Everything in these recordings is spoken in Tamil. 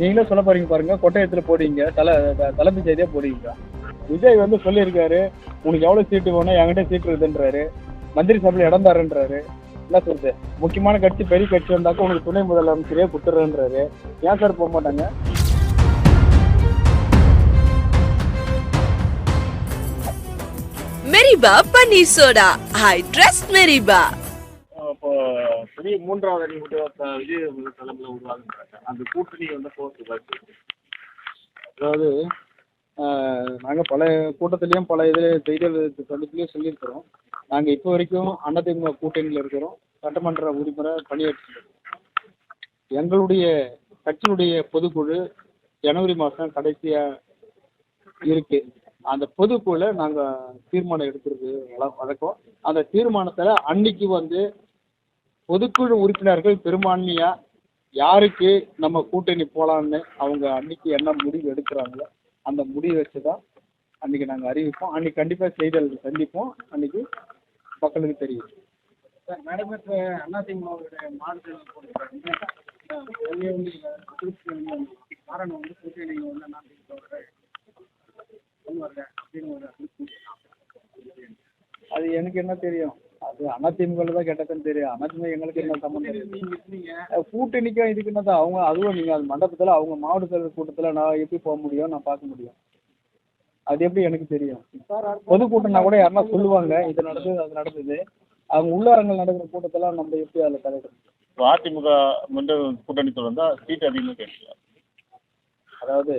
நீங்களே சொல்ல போறீங்க பாருங்க கொட்டயத்துல போடுவீங்க தலை தலைப்பு தலைமை செய்தியா போடுவீங்க விஜய் வந்து சொல்லியிருக்காரு உனக்கு எவ்வளவு சீட்டு வேணும் என்கிட்ட சீட்டு இருக்குன்றாரு மந்திரி சபையில் இடம் தரேன்றாரு. என்ன சொல்றது? முக்கியமான கட்சி பெரிய கட்சி வந்தாக்க உனக்கு துணை முதலமைச்சரே கொடுத்துறேன்றாரு. ஏன் சார் போக மாட்டாங்க? மெரிபா பன்னீர் சோடா ஐ ட்ரஸ்ட் மெரிபா பெரிய மூன்றாவது அணி மட்டும் விஜய் தலைமையில் உருவாகுன்றாங்க அந்த கூட்டணி வந்து போகிறது பாக்கி அதாவது நாங்கள் பல கூட்டத்திலையும் பல இதில் செய்திகள் சந்திப்புலையும் சொல்லியிருக்கிறோம். நாங்கள் இப்போ வரைக்கும் அதிமுக கூட்டணியில் இருக்கிறோம். சட்டமன்ற உறுப்பினரை பணியாற்றி எங்களுடைய கட்சியினுடைய பொதுக்குழு ஜனவரி மாதம் கடைசியாக இருக்கு. அந்த பொதுக்குழுல நாங்கள் தீர்மானம் எடுக்கிறது வழ- வழக்கம். அந்த தீர்மானத்தில் அன்னைக்கு வந்து பொதுக்குழு உறுப்பினர்கள் பெரும்பான்மையா யாருக்கு நம்ம கூட்டணி போலான்னு அவங்க அன்னைக்கு என்ன முடிவு எடுக்கிறாங்களோ அந்த முடிவு வச்சு தான் அன்னைக்கு நாங்கள் அறிவிப்போம். அன்னைக்கு கண்டிப்பாக செய்திகள் சந்திப்போம். அன்னைக்கு மக்களுக்கு தெரியும் நடைபெற்ற அதிமுகவுடைய மாறுதல் காரணம் வந்து கூட்டணி வந்து அது எனக்கு என்ன தெரியும்? அது அதிமுக தான் கேட்டதுன்னு தெரியும். அதிமுக எங்களுக்கு என்ன சம்மந்தம் கூட்டணிக்கும் இதுக்கு என்னதான் அவங்க அதுவும் நீங்கள் அது மண்டபத்தில் அவங்க மாவட்ட செயலர் கூட்டத்தில் நான் எப்படி போக முடியும்? நான் பார்க்க முடியும். அது எப்படி எனக்கு தெரியும். பொதுக்கூட்டம்னா கூட யாருன்னா சொல்லுவாங்க. இது நடந்தது அது நடந்தது. அவங்க உள்ளரங்கள் நடக்கிற கூட்டத்தெல்லாம் நம்ம எப்படி அதில் தலையிடணும் இப்போ அதிமுக மீண்டும் கூட்டணி தொடர்ந்தா சீட் அதிகமாக கேட்கலாம் அதாவது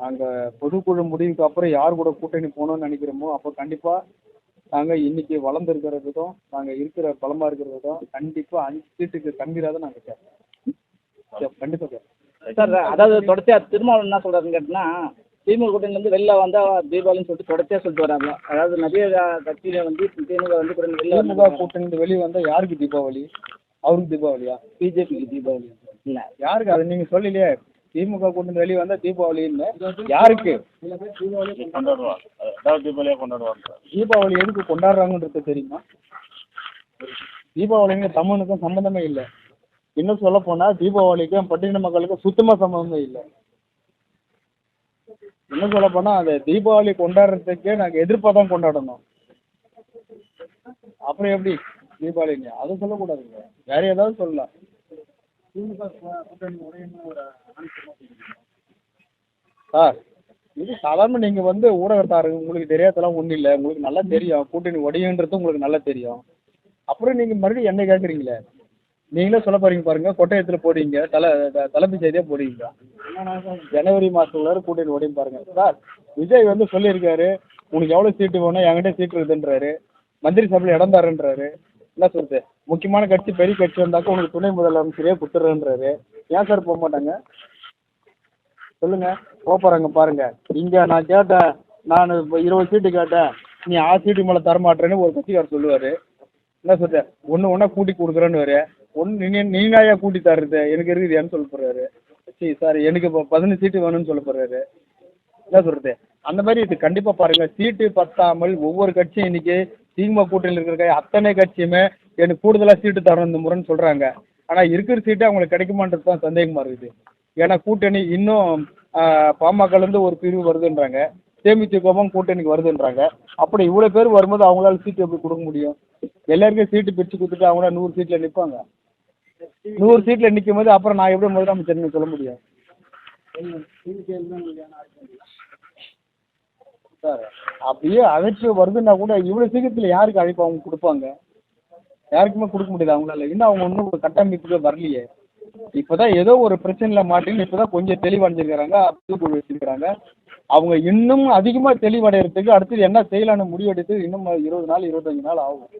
நாங்கள் பொதுக்குழு முடிவுக்கு அப்புறம் யார் கூட கூட்டணி போகணும்னு நினைக்கிறோமோ அப்போ கண்டிப்பாக நாங்கள் இன்னைக்கு வளர்ந்துருக்கிற விதம் நாங்கள் இருக்கிற பலமாக இருக்கிற விதம் கண்டிப்பாக அஞ்சு சீட்டுக்கு கம்மியாக தான் நாங்கள் கேட்போம் கண்டிப்பாக கேட்போம். சார் அதாவது தொடர்ச்சியா திருமாவளவன் என்ன சொல்றாருன்னு கேட்டினா திமுக கூட்டணியிலேருந்து வெளில வந்தா தீபாவளின்னு சொல்லிட்டு தொடர்ச்சியா சொல்லிட்டு வராங்க. அதாவது நிறைய கட்சியில வந்து திமுக வந்து வெளில திமுக வந்து கூட்டணி வெளியே வந்தால் யாருக்கு தீபாவளி? அவருக்கு தீபாவளியா? பிஜேபிக்கு தீபாவளி. இல்ல யாருக்கு? அது நீங்கள் சொல்லலையே. திமுக கூட்டணி வெளியே வந்தால் தீபாவளின்னு. யாருக்கு? கொண்டாடுவாங்க. அதாவது தீபாவளியாக கொண்டாடுவாங்க தீபாவளி எதுக்கு கொண்டாடுறாங்கன்றது தெரியுமா? தீபாவளிங்க தமிழுக்கும் சம்மந்தமே இல்லை. இன்னும் சொல்ல போனா தீபாவளிக்கும் பட்டின மக்களுக்கும் சுத்தமா சம்மந்தமே இல்லை. இன்னும் சொல்ல போனா அந்த தீபாவளி கொண்டாடுறதுக்கே நாங்க எதிர்ப்பா தான் கொண்டாடணும். அப்புறம் எப்படி தீபாவளிங்க? அதை சொல்லக்கூடாதுங்க. வேற ஏதாவது சொல்லலாம். சார் இது சாதாரண நீங்க வந்து ஊடகத்தாருங்க உங்களுக்கு தெரியாதெல்லாம் ஒன்றும் இல்லை. உங்களுக்கு நல்லா தெரியும். கூட்டணி உடையுன்றது உங்களுக்கு நல்லா தெரியும். அப்புறம் நீங்க மறுபடியும் என்ன கேட்குறீங்களே நீங்களே சொல்ல போறீங்க பாருங்க. கொட்டயத்துல போடுவீங்க. தலை தலைமை செய்தியா போடுவீங்க ஜனவரி மாசத்துல கூட்டணி உடையும் பாருங்க. சார் விஜய் வந்து சொல்லியிருக்காரு உனக்கு எவ்வளவு சீட்டு வேணும் என்கிட்ட சீட்டு இருக்குன்றாரு மந்திரி சபையில் இடம் தரேன்றாரு. என்ன சொல்றது? முக்கியமான கட்சி பெரிய கட்சி வந்தாக்க உனக்கு துணை முதலமைச்சரே கொடுத்துறேன்றாரு ஏன் சார் போக மாட்டாங்க? சொல்லுங்க. போக போறாங்க பாருங்க. இங்க நான் கேட்டேன் நான் இப்போ இருபது சீட்டு கேட்டேன். நீ ஆறு சீட்டு மேலே தரமாட்டேன்னு ஒரு கட்சிக்காரர் சொல்லுவாரு. என்ன சொல்ற? ஒன்று ஒன்றா கூட்டி கொடுக்குறேன்னு ஒன்று நீ நீனாயா கூட்டி தர்றது? எனக்கு இருக்குது ஏன்னு சொல்ல போறாரு? சரி சார் எனக்கு இப்போ பதினஞ்சு சீட்டு வேணும்னு சொல்ல போறாரு. என்ன சொல்றது? அந்த மாதிரி இது கண்டிப்பா பாருங்க. சீட்டு பத்தாமல் ஒவ்வொரு கட்சியும் இன்னைக்கு திமுக கூட்டணியில் இருக்கிற அத்தனை கட்சியுமே எனக்கு கூடுதலாக சீட்டு தரணும் இந்த முறைன்னு சொல்கிறாங்க ஆனால் இருக்கிற சீட்டு அவங்களுக்கு கிடைக்குமான்றது தான் சந்தேகமாக இருக்குது. ஏன்னா கூட்டணி இன்னும் பாமகலேருந்து ஒரு பிரிவு வருதுன்றாங்க. தேமுதிகவும் கூட்டணிக்கு வருதுன்றாங்க. அப்படி இவ்வளோ பேர் வரும்போது அவங்களால சீட்டு எப்படி கொடுக்க முடியும்? எல்லாருக்கும் சீட்டு பிரித்து கொடுத்துட்டு அவங்கள நூறு சீட்டில் நிற்பாங்க நூறு சீட்டில் நிற்கும் போது அப்புறம் நான் எப்படி முதலமைச்சர்னு சொல்ல முடியும்? சார் அப்படியே அழைப்பு வருதுன்னா கூட இவ்வளோ சீக்கிரத்தில் யாருக்கு அழைப்பு அவங்க கொடுப்பாங்க? யாருக்குமே கொடுக்க முடியாது அவங்களால. இன்னும் அவங்க இன்னும் ஒரு கட்டமைப்புக்கு வரலையே. இப்போதான் ஏதோ ஒரு பிரச்சனையில் மாட்டின்னு இப்போதான் கொஞ்சம் தெளிவடைஞ்சிருக்கிறாங்க தூக்குழு வச்சிருக்கிறாங்க. அவங்க இன்னும் அதிகமாக தெளிவடைகிறதுக்கு அடுத்தது என்ன செய்யலான்னு முடிவெடுத்து இன்னும் இருபது நாள் இருபத்தஞ்சு நாள் ஆகும்.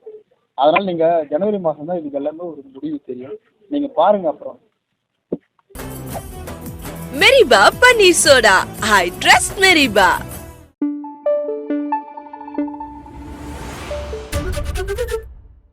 அதனால் நீங்கள் ஜனவரி மாதம் தான் இதுக்கு எல்லாமே ஒரு முடிவு தெரியும். நீங்கள் பாருங்கள் அப்புறம். மெரிபா பன்னீர் சோடா. I trust Meriba.